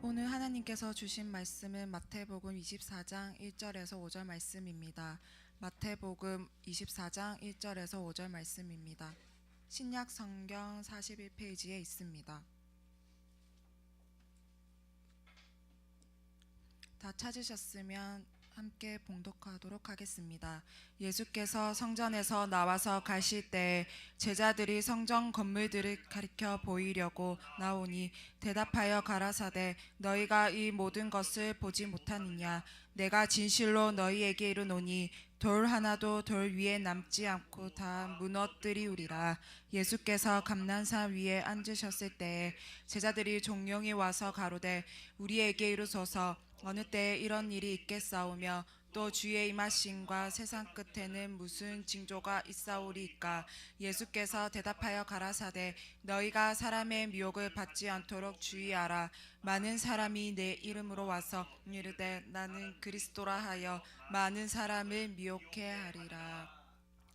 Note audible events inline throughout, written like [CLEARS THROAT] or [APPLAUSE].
오늘 하나님께서 주신 말씀은 마태복음 24장 1절에서 5절 말씀입니다. 마태복음 24장 1절에서 5절 말씀입니다. 신약 성경 41페이지에 있습니다. 다 찾으셨으면 함께 봉독하도록 하겠습니다. 예수께서 성전에서 나와서 가실 때 제자들이 성전 건물들을 가리켜 보이려고 나오니 대답하여 가라사대 너희가 이 모든 것을 보지 못하느냐 내가 진실로 너희에게 이르노니 돌 하나도 돌 위에 남지 않고 다 무너뜨리우리라 예수께서 감난산 위에 앉으셨을 때에 제자들이 종용이 와서 가로되 우리에게 이르소서 어느 때에 이런 일이 있겠사오며 또 주의 임하심과 세상 끝에는 무슨 징조가 있사오리이까? 예수께서 대답하여 가라사대 너희가 사람의 미혹을 받지 않도록 주의하라. 많은 사람이 내 이름으로 와서 이르되 나는 그리스도라 하여 많은 사람을 미혹해 하리라.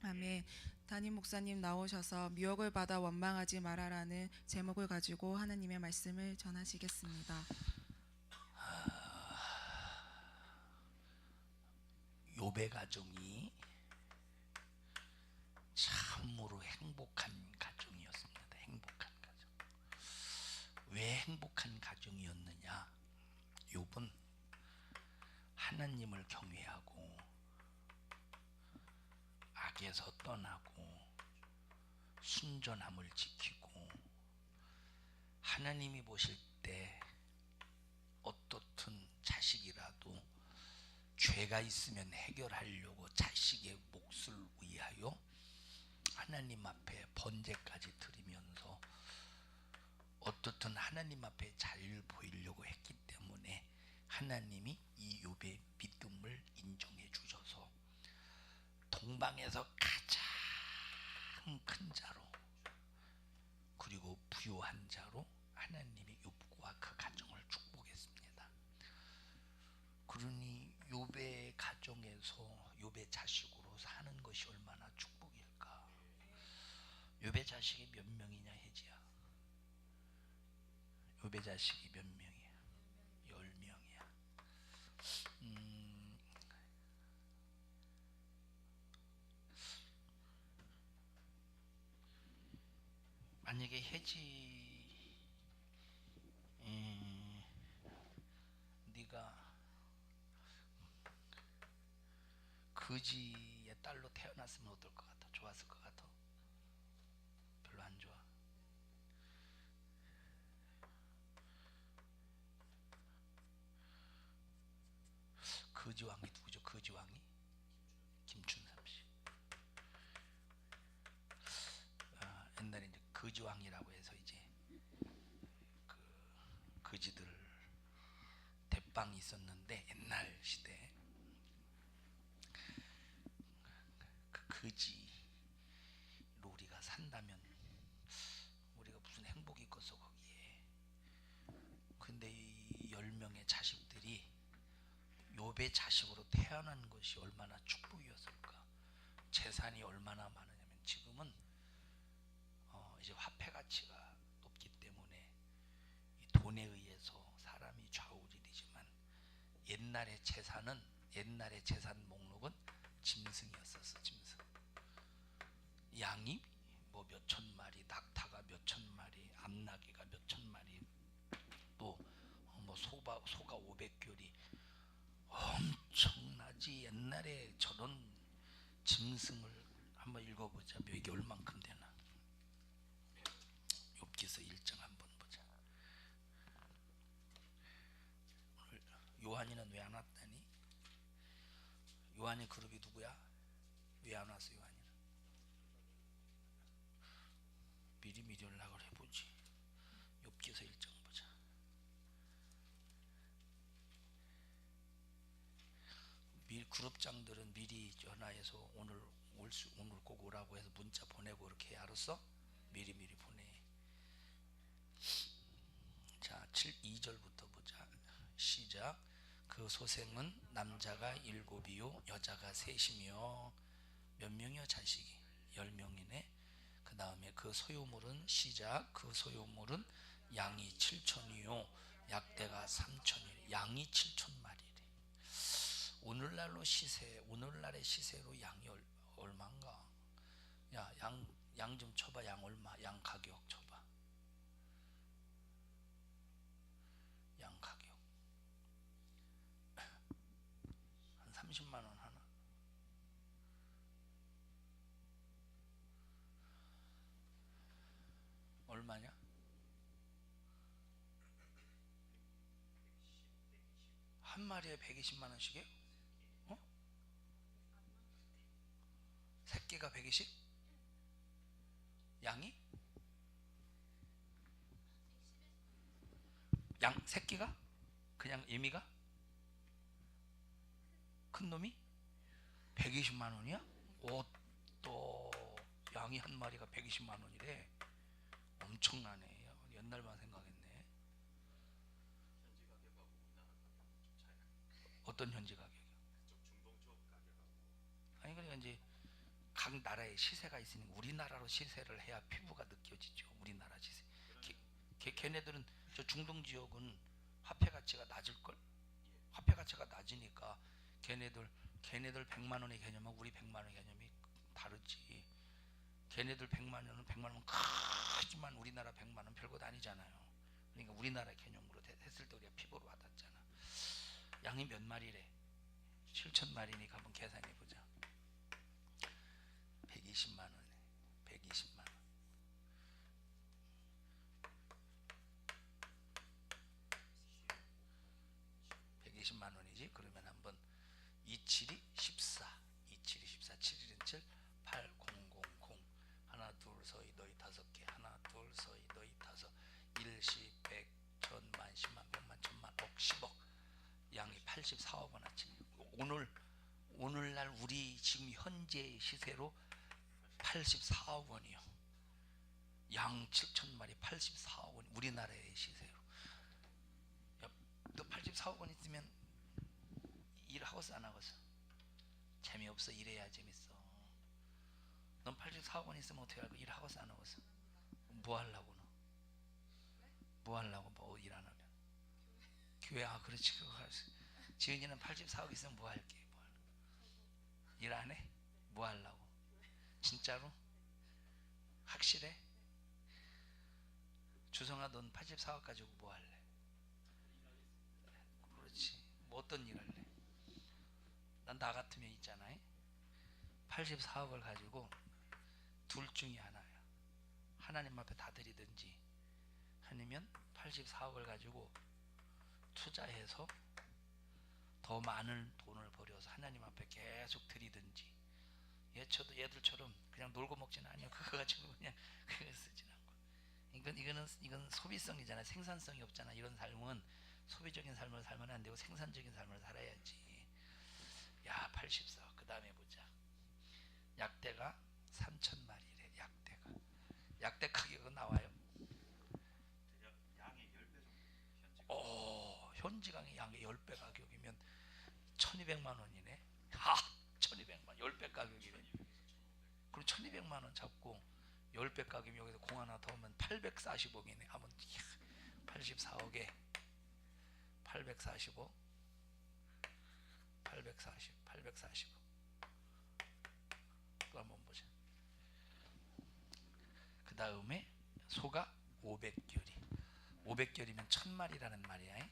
아멘. 담임 목사님 나오셔서 미혹을 받아 원망하지 말아라는 제목을 가지고 하나님의 말씀을 전하시겠습니다. 요배 가정이 참으로 행복한 가정이었습니다. 행복한 가정. 왜 행복한 가정이었느냐? 욥은 하나님을 경외하고 악에서 떠나고 순전함을 지키고 하나님이 보실 때 어떻든 자식이라도 죄가 있으면 해결하려고 자식의 몫을 위하여 하나님 앞에 번제까지 드리면서 어떻든 하나님 앞에 잘 보이려고 했기 때문에 하나님이 이 욥의 믿음을 인정해 주셔서 동방에서 가장 큰 자로 그리고 부유한 자로 하나님이 욥과 그 가정을 축복했습니다. 그러니 욥의 가정에서 욥의 자식으로 사는 것이 얼마나 축복일까? 욥의 자식이 몇 명이냐 혜지야? 욥의 자식이 몇 명이야? 열 명이야. 음, 만약에 혜지 음, 네가 거지의 딸로 태어났으면 어떨 것 같아? 좋았을 것 같아? 별로 안 좋아. 거지 왕이? 거지 왕이 김춘삼 씨. 아, 옛날에 이제 거지 왕이라고 해서 이제 그 거지들 대빵이 있었는데 옛날 시대 그 거지로 우리가 산다면 우리가 무슨 행복이 있겠어 거기에 근데 이 열 명의 자식들이 욥의 자식으로 태어난 것이 얼마나 축복이었을까? 재산이 얼마나 많으냐면 지금은 어 이제 화폐 가치가 높기 때문에 이 돈에 의해서 사람이 좌우지리지만 옛날의 재산은 옛날의 재산 목록은 짐승이었었어 짐승. 양이 뭐 몇 천 마리 낙타가 몇 천 마리 암나귀가 몇 천 마리 또뭐 소가 소가 500교리 엄청나지. 옛날에 저런 짐승을 한번 읽어보자. 몇 개월만큼 되나. 욥기서 1장 한번 보자. 오늘 요한이는 왜 안 왔다니? 요한이 그룹이 누구야? 왜 안 왔어 요한이는? 미리 미리 연락을 해보지. 욥기서 1장 보자 밀 그룹장들은 미리 전화해서 오늘 올 수, 오늘 꼭 오라고 해서 문자 보내고 이렇게 해. 알았어? 미리 미리 보내. 자, 7, 2절부터 보자. 시작. 그 소생은 남자가 일곱이요 여자가 셋이며 몇 명이요 자식이 열 명이네. 그 다음에 그 소유물은 시작. 그 소유물은 양이 칠천이요 약대가 3천이래. 양이 7천 마리래. 오늘날로 시세, 오늘날의 시세로 양이 얼, 얼마인가? 야, 양, 양 좀 쳐봐. 양 얼마? 양 가격 쳐봐. 양 가격. [CLEARS THROAT] 한 30만 원 하나. 얼마냐? 한 마리에 120만 원씩이요? 어? 새끼가 120? 양이? 양 새끼가? 그냥 이미가? 큰 놈이? 120만 원이야? 오, 또 양이 한 마리가 120만 원이래. 엄청나네. 옛날만 생각했네. 어떤 현지 가격이요? 아니 그러니까 이제 각 나라의 시세가 있으니까 우리나라로 시세를 해야 피부가 느껴지죠. 우리나라 시세. 걔, 걔, 걔네들은 저 중동 지역은 화폐 가치가 낮을 걸. 화폐 가치가 낮으니까 걔네들 걔네들 100만 원의 개념하고 우리 100만 원의 개념이 다르지. 걔네들 100만 원은 100만 원 크지만 우리나라 100만 원 별것 아니잖아요. 그러니까 우리나라 개념으로 대- 했을 때 우리가 피부로 와닿잖아. 양이 몇 마리래? 7천 마리니까 한번 계산해 보자. 120만 원에 120만 원. (120만) 원이지? 그러면 한번 27이 14 27이 14 7일은 7 8000 하나 둘 서이 너희 다섯 개. 하나 둘 서이 너희 다섯. 일십 백 천만 십만 백만 천만 억 십억. 양이 84억 원어치. 오늘 오늘날 우리 지금 현재 시세로 84억 원이요. 양 7천 마리 84억 원 우리나라의 시세로. 야, 너 84억 원 있으면 일하고서 안 하고서? 재미없어 일해야 재밌어. 넌 84억 원 있으면 어떻게 할까? 일하고서 안 하고서? 뭐 하려고 너? 뭐 하려고 뭐 일 안 하면? 교회 아 그렇지 그거 할수 지은이는 84억 있으면 뭐 할게 뭐일안 해? 뭐 하려고 진짜로? 확실해? 주성아 넌 84억 가지고 뭐 할래? 그렇지 뭐 어떤 일 할래? 난 나 같으면 있잖아 84억을 가지고 둘 중에 하나야. 하나님 앞에 다 드리든지 아니면 84억을 가지고 투자해서 더 많은 돈을 벌여서 하나님 앞에 계속 드리든지 얘처도 얘들처럼 그냥 놀고 먹지는 아니요. 그거 가지고 그냥 [LAUGHS] 그거 쓰진 않고. 이건 이거는 이건 소비성이잖아. 생산성이 없잖아. 이런 삶은 소비적인 삶을 살면 안 되고 생산적인 삶을 살아야지. 야, 84억. 그다음에 보자. 약대가 3천 마리래 약대가 약대 가격은 나와요 대략 양의 10배 정도 현재 오 현지강의 양의 10배 가격이면 1200만 원이네 하 1200만 10배 가격이네 그럼 1200만 원 잡고 10배 가격이면 여기서 공 하나 더 하면 840억이네 하면 84억에 845 840 845또 한번 보자. 그 다음에 소가 500결이. 500결이면 천 마리라는 말이야.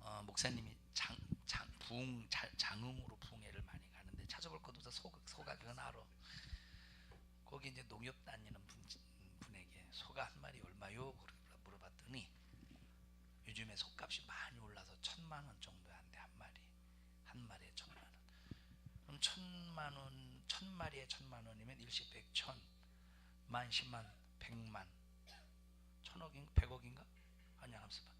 어, 목사님이 장, 장, 부흥, 자, 장흥으로 부흥회를 많이 가는데 찾아볼 것도 없어. 소, 소가 그건 알아. 거기 이제 농협 다니는 분, 분에게 소가 한 마리 얼마요? 물어봤더니 요즘에 소값이 많이 올라서 천만 원 정도 한대 한 마리. 한 마리에 천만 원. 그럼 천만 원, 천 마리에 천만 원이면 일십 백천, 만 십만, 백만, 천억인, 백억인가? 아니야, 함수 봐.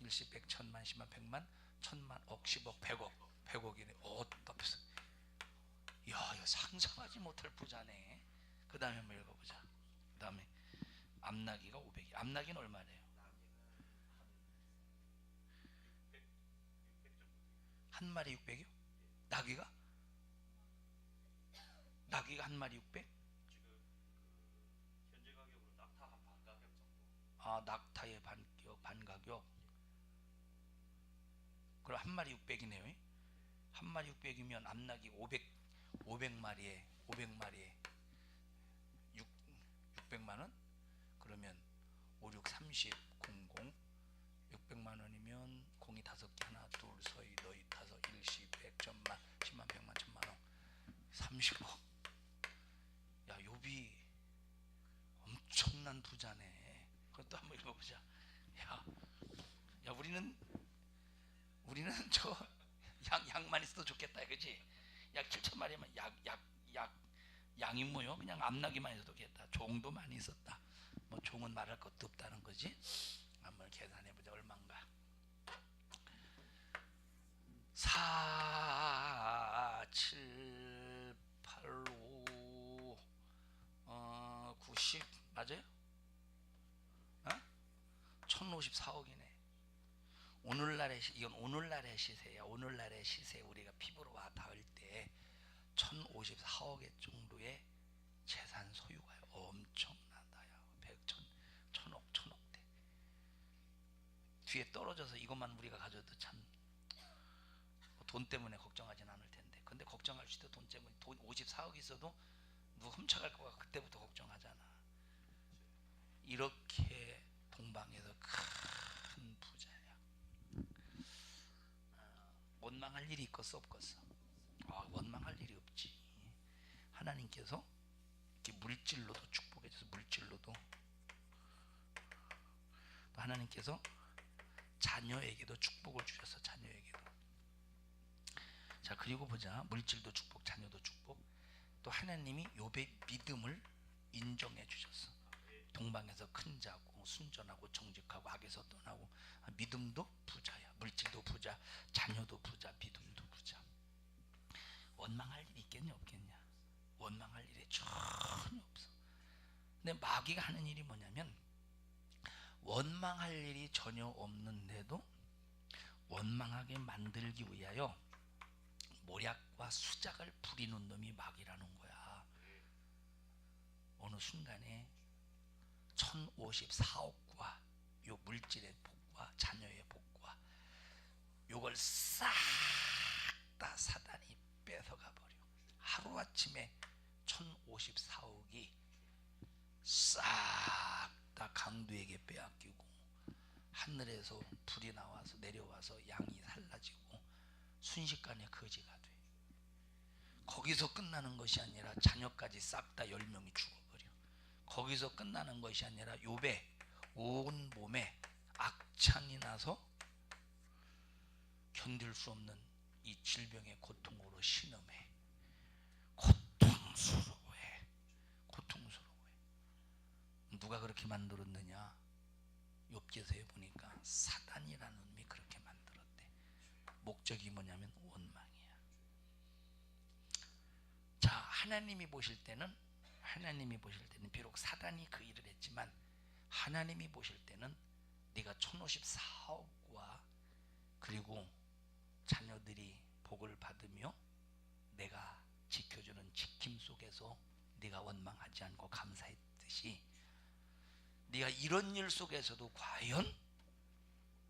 일십 백천만 십만 백만, 천만, 억, 십억, 백억, 백억이네. 어, 답했어. 야, 이거 상상하지 못할 부자네. 그 다음에 한번 읽어보자. 그 다음에 암나기가 500이. 암나기는 얼마래요? 한 마리 600이요? 나귀가? 나귀가 한 마리 600? 지금 그아 낙타의 반격 반가격 그럼 한 마리 600이네요. 한 마리 600이면 암낙이 500 500마리에 500마리에 6 600만 원? 그러면 5 6 30 00 600만 원이면 공이 다섯 개 하나 둘 서희 너희 다섯 일십 백 천만 십만 백만 천만 원. 30억. 야 요비 엄청난 부자네. 그것도 한번 읽어보자. 야, 야 우리는 우리는 [LAUGHS] 저 양, 양만 있어도 좋겠다 그지? 약 7천 마리면 약 약 약 양이 뭐요? 그냥 암나기만 있어도 좋겠다. 종도 많이 있었다. 뭐 종은 말할 것도 없다는 거지? 한번 계산해 보자 얼마인가? 4 7 8 5 어, 90 맞아요? 어? 1054억이네 오늘날의 시, 이건 오늘날의 시세야 오늘날의 시세 우리가 피부로 와 닿을 때 1054억의 정도의 재산 소유가 엄청나다요. 100, 천, 천억 천억대. 뒤에 떨어져서 이것만 우리가 가져도 참 돈 때문에 걱정하진 않을 텐데. 근데 걱정할 수도 돈 때문에 돈 54억 있어도 누가 훔쳐갈 거가 그때부터 걱정하잖아. 이렇게 동방에서 큰 부자야 아, 원망할 일이 있겠어 없겠어? 아, 원망할 일이 없지. 하나님께서 이렇게 물질로도 축복해 줘서 물질로도. 또 하나님께서 자녀에게도 축복을 주셔서 자녀에게도. 자 그리고 보자. 물질도 축복 자녀도 축복. 또 하나님이 욥의 믿음을 인정해 주셨어 동방에서 큰 자고 순전하고 정직하고 악에서 떠나고 아, 믿음도 부자야 물질도 부자 자녀도 부자 믿음도 부자. 원망할 일이 있겠냐 없겠냐? 원망할 일이 전혀 없어. 근데 마귀가 하는 일이 뭐냐면 원망할 일이 전혀 없는데도 원망하게 만들기 위하여 모략과 수작을 부리는 놈이 마귀라는 거야. 어느 순간에 1054억과 요 물질의 복과 자녀의 복과 요걸 싹 다 사단이 뺏어가 버려. 하루 아침에 1054억이 싹 다 강도에게 빼앗기고 하늘에서 불이 나와서 내려와서 양이 살라지고 순식간에 거지가 돼. 거기서 끝나는 것이 아니라 자녀까지 싹다열 명이 죽어버려. 거기서 끝나는 것이 아니라 요배 온 몸에 악창이 나서 견딜 수 없는 이 질병의 고통으로 신음해. 고통스러워해. 고통스러워해. 누가 그렇게 만들었느냐? 욥기서에 보니까 사단이라는 놈이 그렇게 만들었대. 목적이 뭐냐면 원망이야. 자, 하나님이 보실 때는 하나님이 보실 때는 비록 사단이 그 일을 했지만 하나님이 보실 때는 네가 1054억과 그리고 자녀들이 복을 받으며 내가 지켜주는 지킴 속에서 네가 원망하지 않고 감사했듯이 네가 이런 일 속에서도 과연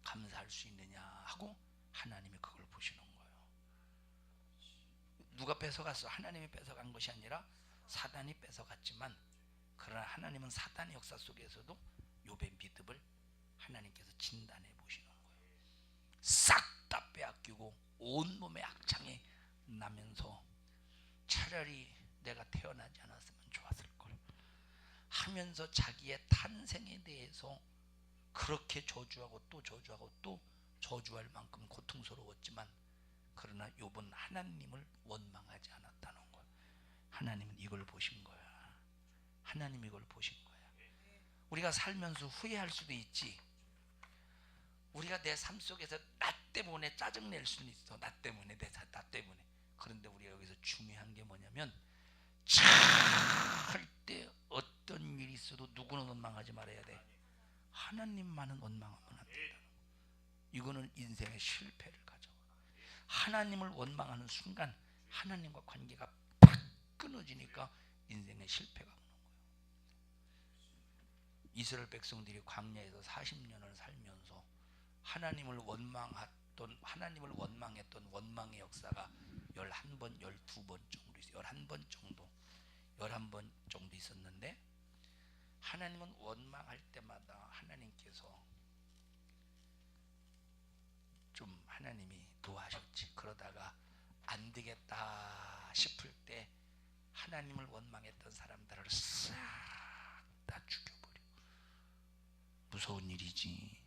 감사할 수 있느냐 하고 하나님이 그걸 보시는 거예요. 누가 뺏어갔어? 하나님이 뺏어간 것이 아니라 사단이 뺏어갔지만 그러나 하나님은 사단의 역사 속에서도 욥의 믿음을 하나님께서 진단해 보시는 거예요. 싹다 빼앗기고 온 몸에 악창이 나면서 차라리 내가 태어나지 않았으면 좋았을 걸 하면서 자기의 탄생에 대해서 그렇게 저주하고 또 저주하고 또 저주할 만큼 고통스러웠지만 그러나 욥은 하나님을 원망하지 않았다는 것. 하나님은 이걸 보신 거야. 하나님 이걸 보신 거야. 우리가 살면서 후회할 수도 있지. 우리가 내 삶 속에서 나 때문에 짜증 낼 수는 있어. 나 때문에 내 나 때문에. 그런데 우리가 여기서 중요한 게 뭐냐면 절대 어떤 일이 있어도 누구는 원망하지 말아야 돼. 하나님만은 원망하면 안 된다. 이거는 인생의 실패를 가져와. 하나님을 원망하는 순간 하나님과 관계가 팍 끊어지니까 인생의 실패가 오는 거예요. 이스라엘 백성들이 광야에서 40년을 살면서 하나님을 원망했던 하나님을 원망했던 원망의 역사가 11번, 12번 정도 있어요. 11번 정도. 11번 정도 있었는데 하나님은 원망할 때마다 하나님께서 좀 하나님이 도와셨지. 그러다가 안 되겠다 싶을 때 하나님을 원망했던 사람들을 싹 다 죽여버려. 무서운 일이지.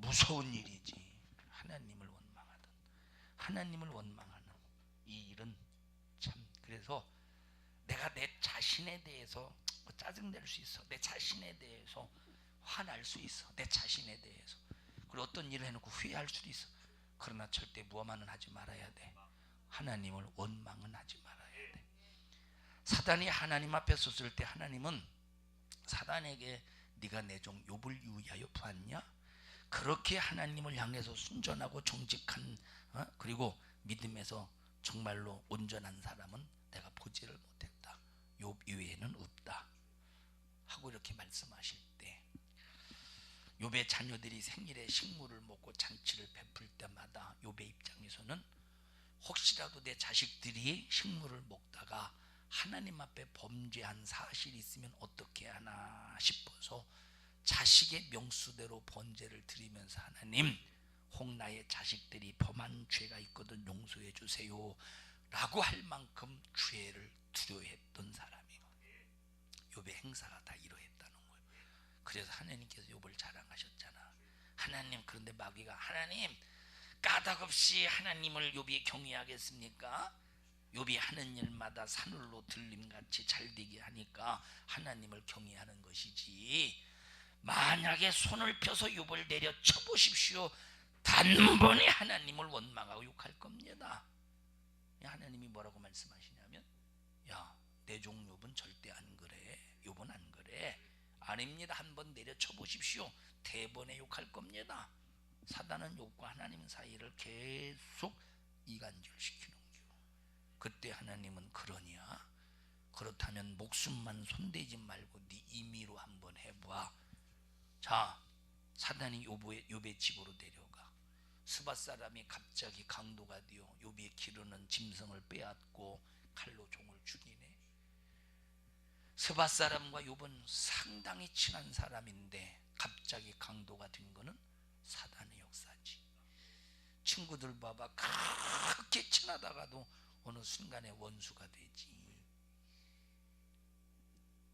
무서운 일이지. 하나님을 원망하던 하나님을 원망하는 이 일은 참 그래서 내가 내 자신에 대해서 뭐 짜증 낼 수 있어. 내 자신에 대해서 화날 수 있어. 내 자신에 대해서. 그리고 어떤 일을 해놓고 후회할 수도 있어. 그러나 절대 무엄하는 하지 말아야 돼. 하나님을 원망은 하지 말아야 돼. 사단이 하나님 앞에 섰을 때 하나님은 사단에게 네가 내 종 욥을 유의하여 보았냐? 그렇게 하나님을 향해서 순전하고 정직한 어? 그리고 믿음에서 정말로 온전한 사람은 내가 보지를 못했다. 욥 이외에는 없다. 하고 이렇게 말씀하실 때 욥의 자녀들이 생일에 식물을 먹고 잔치를 베풀 때마다 욥의 입장에서는 혹시라도 내 자식들이 식물을 먹다가 하나님 앞에 범죄한 사실이 있으면 어떻게 하나 싶어서 자식의 명수대로 번제를 드리면서 하나님 혹 나의 자식들이 범한 죄가 있거든 용서해 주세요 라고 할 만큼 죄를 두려워했던 사람이에요. 욥의 행사가 다 이러했다는 거예요. 그래서 하나님께서 욥을 자랑하셨잖아. 하나님 그런데 마귀가 하나님 까닭없이 하나님을 욥이 경외하겠습니까? 욥이 하는 일마다 산울로 들림같이 잘되게 하니까 하나님을 경외하는 것이지 만약에 손을 펴서 욥을 내려 쳐보십시오. 단번에 하나님을 원망하고 욕할 겁니다. 하나님이 뭐라고 말씀하시냐면 야 내 종 욥은 절대 안 그래. 욥은 안 그래. 아닙니다. 한번 내려 쳐보십시오. 대번에 욕할 겁니다. 사단은 욥과 하나님 사이를 계속 이간질시키는 거예요 그때 하나님은 그러냐 그렇다면 목숨만 손대지 말고 네 임의로 한번 해봐 자 사단이 욥의, 욥의 집으로 내려가. 스바 사람이 갑자기 강도가 되어 욥이 기르는 짐승을 빼앗고 칼로 종을 죽이네. 스바 사람과 욥은 상당히 친한 사람인데 갑자기 강도가 된 거는 사단의 역사지. 친구들 봐봐. 그렇게 친하다가도 어느 순간에 원수가 되지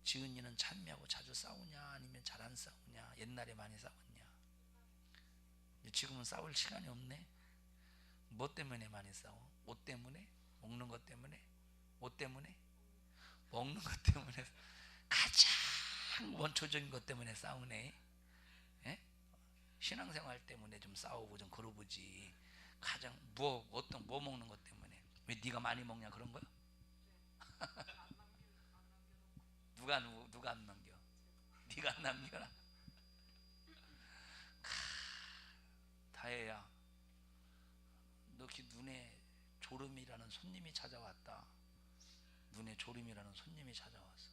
지은이는 찬미하고 자주 싸우냐 아니면 잘 안 싸우냐 옛날에 많이 싸웠냐 지금은 싸울 시간이 없네 뭐 때문에 많이 싸워? 옷 때문에? 먹는 것 때문에? 옷 때문에? 먹는 것 때문에 가장 원초적인 것 때문에 싸우네 예? 신앙생활 때문에 좀 싸우고 좀 그러보지 가장 뭐 어떤 뭐 먹는 것 때문에 왜 네가 많이 먹냐 그런 거야? [LAUGHS] 누가 누, 누가 안 남겨? 네가 안 남겨라. 다혜야, 너그 눈에 졸음이라는 손님이 찾아왔다. 눈에 졸음이라는 손님이 찾아왔어.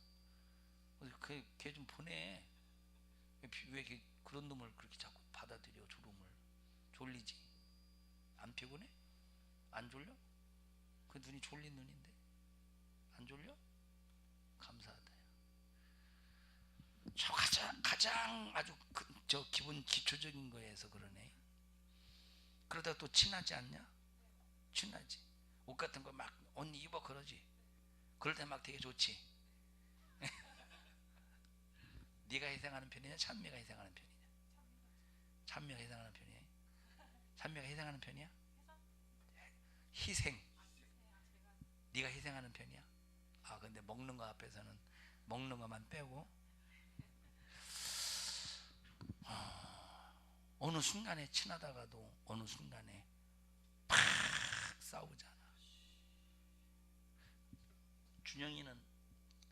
그걔 좀 보내. 왜, 그런 놈을 그렇게 자꾸 받아들여 졸음을? 졸리지? 안 피곤해? 안 졸려? 그 눈이 졸린 눈인데 안 졸려? 감사하다. 저 가장 가장 아주 그, 저 기본 기초적인 거에서 그러네. 그러다 또 친하지 않냐? 친하지. 옷 같은 거 막 언니 입어 그러지. 그럴 때 막 되게 좋지. [LAUGHS] 네가 희생하는 편이냐? 찬미가 희생하는 편이냐? 찬미가 희생하는 편이야. 찬미가 희생하는 편이야? 희생. 네가 희생하는 편이야? 아 근데 먹는 거 앞에서는 먹는 것만 빼고 아, 어느 순간에 친하다가도 어느 순간에 팍 싸우잖아. 준영이는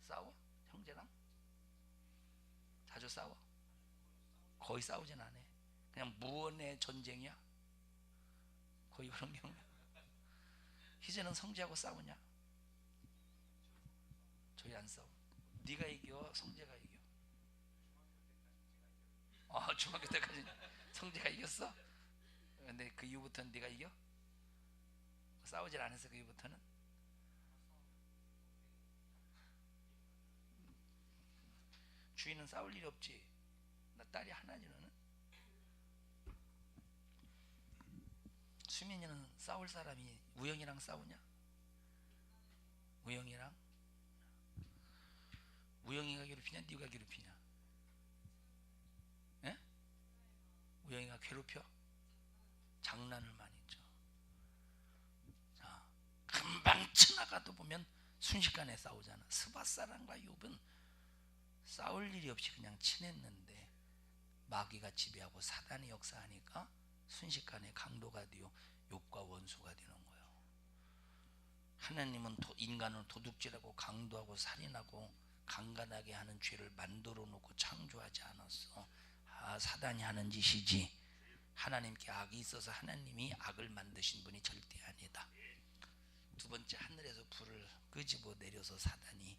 싸워? 형제랑? 자주 싸워? 거의 싸우진 않아. 그냥 무언의 전쟁이야? 거의 그런 경우. 희재는 성재하고 싸우냐? 저희 안 싸워. 네가 이겨, 성재가. 중학교 때까지 성재가 이겼어. 근데 그 이후부터는 네가 이겨? 싸우질 않았어 그 이후부터는? 주인은 싸울 일이 없지. 나 딸이 하나지 너는. 수민이는 싸울 사람이 우영이랑 싸우냐? 우영이랑 우영이가 괴롭히냐? 네가 괴롭히냐? 예? 우영이가 괴롭혀? 장난을 많이 쳐. 자, 금방 지나가도 보면 순식간에 싸우잖아. 스바사랑과 욥은 싸울 일이 없이 그냥 친했는데 마귀가 지배하고 사단이 역사하니까 순식간에 강도가 되어 욥과 원수가 되는 거예요. 하나님은 도- 인간을 도둑질하고 강도하고 살인하고 강간하게 하는 죄를 만들어 놓고 창조하지 않았어. 아, 사단이 하는 짓이지. 하나님께 악이 있어서 하나님이 악을 만드신 분이 절대 아니다. 두 번째 하늘에서 불을 끄집어 내려서 사단이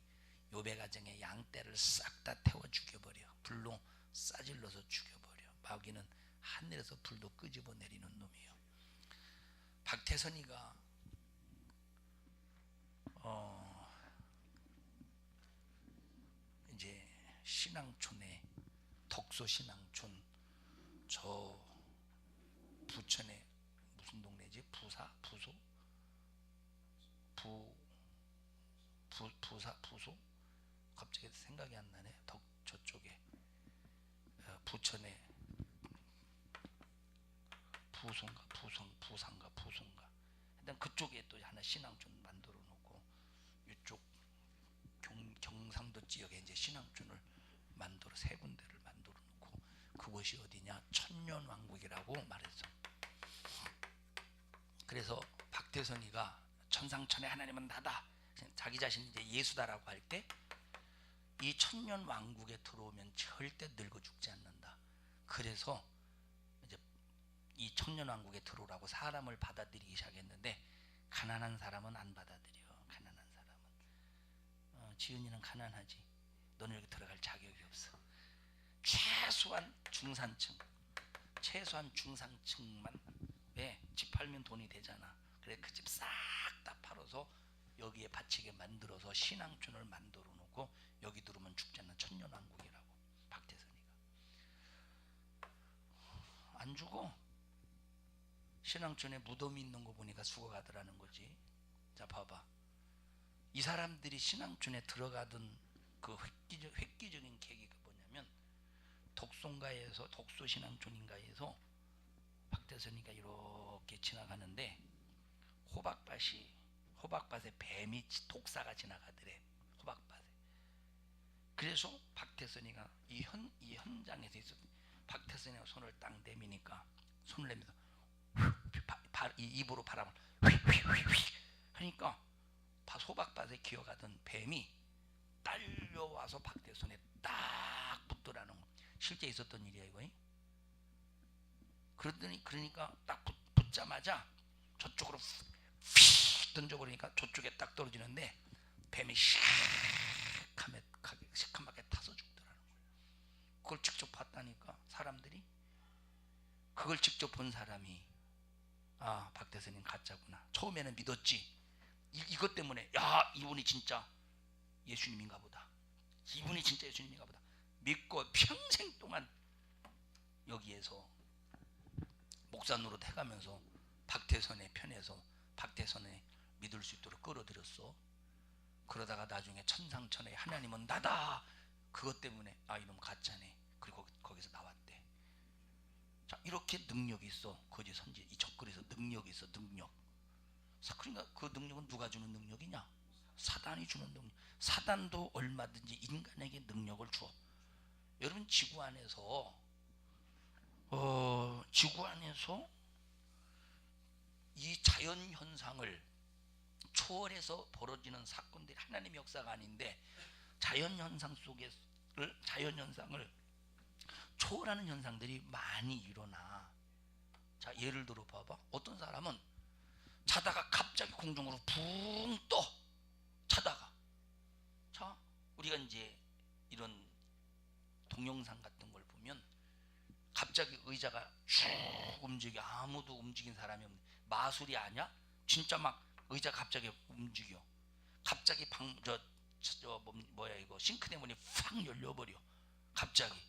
요배 가정의 양떼를 싹 다 태워 죽여버려. 불로 싸질러서 죽여버려. 마귀는 하늘에서 불도 끄집어 내리는 놈이에요. 박태선이가 어 이제 신앙촌에 덕소 신앙촌. 저 부천에 무슨 동네지? 부사? 부소? 부, 부 부사 부소? 갑자기 생각이 안 나네. 덕 저쪽에. 어, 부천에 부송가? 부송 부산가 부송가. 일단 그쪽에 또 하나 신앙촌 만들어 놓고 이쪽 경, 경상도 지역에 이제 신앙촌을 만들어 세 군데를 그곳이 어디냐 천년 왕국이라고 말했어. 그래서 박태선이가 천상천에 하나님은 나다 자기 자신 이제 예수다라고 할 때 이 천년 왕국에 들어오면 절대 늙어 죽지 않는다. 그래서 이제 이 천년 왕국에 들어오라고 사람을 받아들이기 시작했는데 가난한 사람은 안 받아들여. 가난한 사람은 어, 지은이는 가난하지. 너는 여기 들어갈 자격이 없어. 최소한 중산층, 최소한 중산층만 왜? 집 팔면 돈이 되잖아. 그래 그 집 싹 다 팔아서 여기에 바치게 만들어서 신앙촌을 만들어 놓고 여기 들어오면 않는 천년왕국이라고 박태선이가 안 죽어. 신앙촌에 무덤이 있는 거 보니까 죽어가더라는 거지. 자 봐봐. 이 사람들이 신앙촌에 들어가던 그 획기적, 획기적인 계기가 독송가에서 독소 신앙촌인가에서 박태선이가 이렇게 지나가는데 호박밭이 호박밭에 뱀이 독사가 지나가더래 호박밭에. 그래서 박태선이가 이, 현, 이 현장에서 있었 박태선이가 손을 딱 내미니까 손을 내면서 입으로 바람을 하니까 바- 호박밭에 기어가던 뱀이 딸려와서 박태선에 딱 붙더라는 거 실제 있었던 일이야 이거 그러더니 그러니까 딱 붙, 붙자마자 저쪽으로 휙 던져버리니까 저쪽에 딱 떨어지는데 뱀이 시커멓게 시커멓게 타서 죽더라는 거예요. 그걸 직접 봤다니까 사람들이 그걸 직접 본 사람이 아 박 대선님 가짜구나. 처음에는 믿었지. 이, 이것 때문에 야 이분이 진짜 예수님인가 보다. 이분이 진짜 예수님인가 보다. 믿고 평생 동안 여기에서 목사 노릇 해가면서 박태선의 편에서 박태선에 믿을 수 있도록 끌어들였어. 그러다가 나중에 천상천에 하나님은 나다. 그것 때문에 아 이놈 가짜네. 그리고 거기서 나왔대. 자 이렇게 능력이 있어 거짓 선지 이 적글에서 능력이 있어 능력. 사- 그러니까 그 능력은 누가 주는 능력이냐? 사단이 주는 능력. 사단도 얼마든지 인간에게 능력을 줘. 여러분 지구 안에서 어 지구 안에서 이 자연 현상을 초월해서 벌어지는 사건들이 하나님 역사가 아닌데 자연 현상 속에 자연 현상을 초월하는 현상들이 많이 일어나. 자 예를 들어 봐봐. 어떤 사람은 자다가 갑자기 공중으로 붕 떠. 자다가 자 우리가 이제 이런 동영상 같은 걸 보면 갑자기 의자가 쭉 움직여. 아무도 움직인 사람이 없네. 마술이 아니야? 진짜 막 의자 갑자기 움직여. 갑자기 방저 저, 저 뭐, 뭐야 이거. 싱크대 문이 팍 열려버려. 갑자기.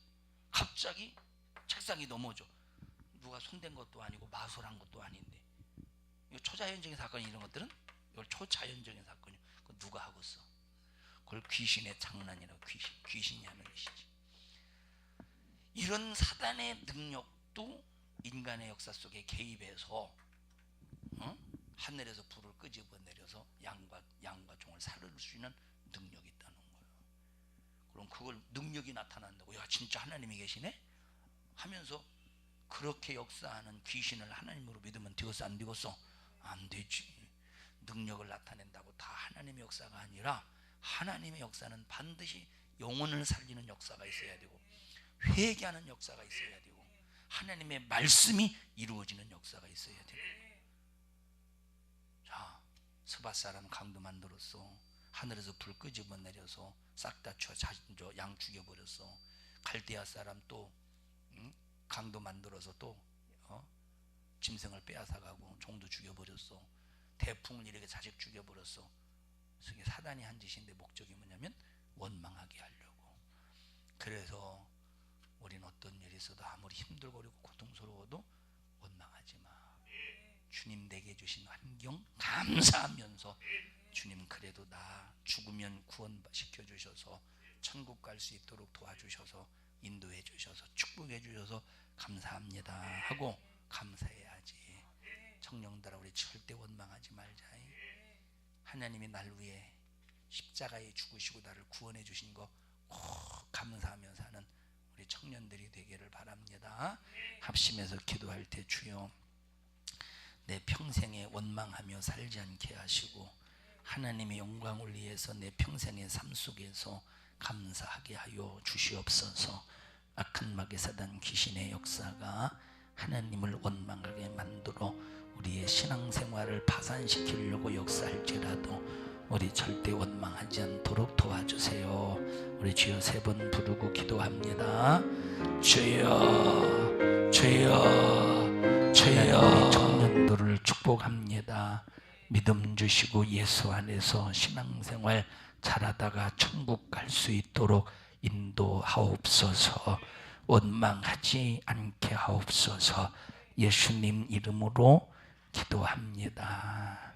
갑자기 책상이 넘어져. 누가 손댄 것도 아니고 마술한 것도 아닌데. 이거 초자연적인 사건이 이런 것들은? 이걸 초자연적인 사건이야 그 누가 하고 있어? 그걸 귀신의 장난이라고 귀신 귀신이 하는 것이지 이런 사단의 능력도 인간의 역사 속에 개입해서 어? 하늘에서 불을 끄집어 내려서 양과 양과 종을 살릴 수 있는 능력이 있다는 거예요. 그럼 그걸 능력이 나타난다고 야 진짜 하나님이 계시네 하면서 그렇게 역사하는 귀신을 하나님으로 믿으면 되겠어 안 되겠어 안 되지 능력을 나타낸다고 다 하나님의 역사가 아니라 하나님의 역사는 반드시 영혼을 살리는 역사가 있어야 되고 회개하는 역사가 있어야 되고 하나님의 말씀이 이루어지는 역사가 있어야 되고. 자 스바 사람 강도 만들었어. 하늘에서 불 끄집어 내려서 싹다 양 죽여버렸어. 갈대아 사람 또 응? 강도 만들어서 또 어? 짐승을 빼앗아가고 종도 죽여버렸어. 태풍을 이렇게 자식 죽여버렸어. 그게 사단이 한 짓인데 목적이 뭐냐면 원망하게 하려고. 그래서 우린 어떤 일이 있어도 아무리 힘들고 어렵고 고통스러워도 원망하지 마. 주님 내게 주신 환경 감사하면서 주님 그래도 나 죽으면 구원시켜 주셔서 천국 갈 수 있도록 도와주셔서 인도해 주셔서 축복해 주셔서 감사합니다 하고 감사해야지. 청년들아 우리 절대 원망하지 말자 하나님이 날 위해 십자가에 죽으시고 나를 구원해 주신 거꼭 감사하며 사는 우리 청년들이 되기를 바랍니다. 합심해서 기도할 때 주여 내 평생에 원망하며 살지 않게 하시고 하나님의 영광을 위해서 내 평생의 삶 속에서 감사하게 하여 주시옵소서. 악한 마귀 사단 귀신의 역사가 하나님을 원망하게 만들어 우리의 신앙생활을 파산시키려고 역사할지라도 우리 절대 원망하지 않도록 도와주세요. 우리 주여 세 번 부르고 기도합니다. 주여 주여 주여. 청년들을 축복합니다. 믿음 주시고 예수 안에서 신앙생활 잘하다가 천국 갈 수 있도록 인도하옵소서. 원망하지 않게 하옵소서. 예수님 이름으로 기도합니다.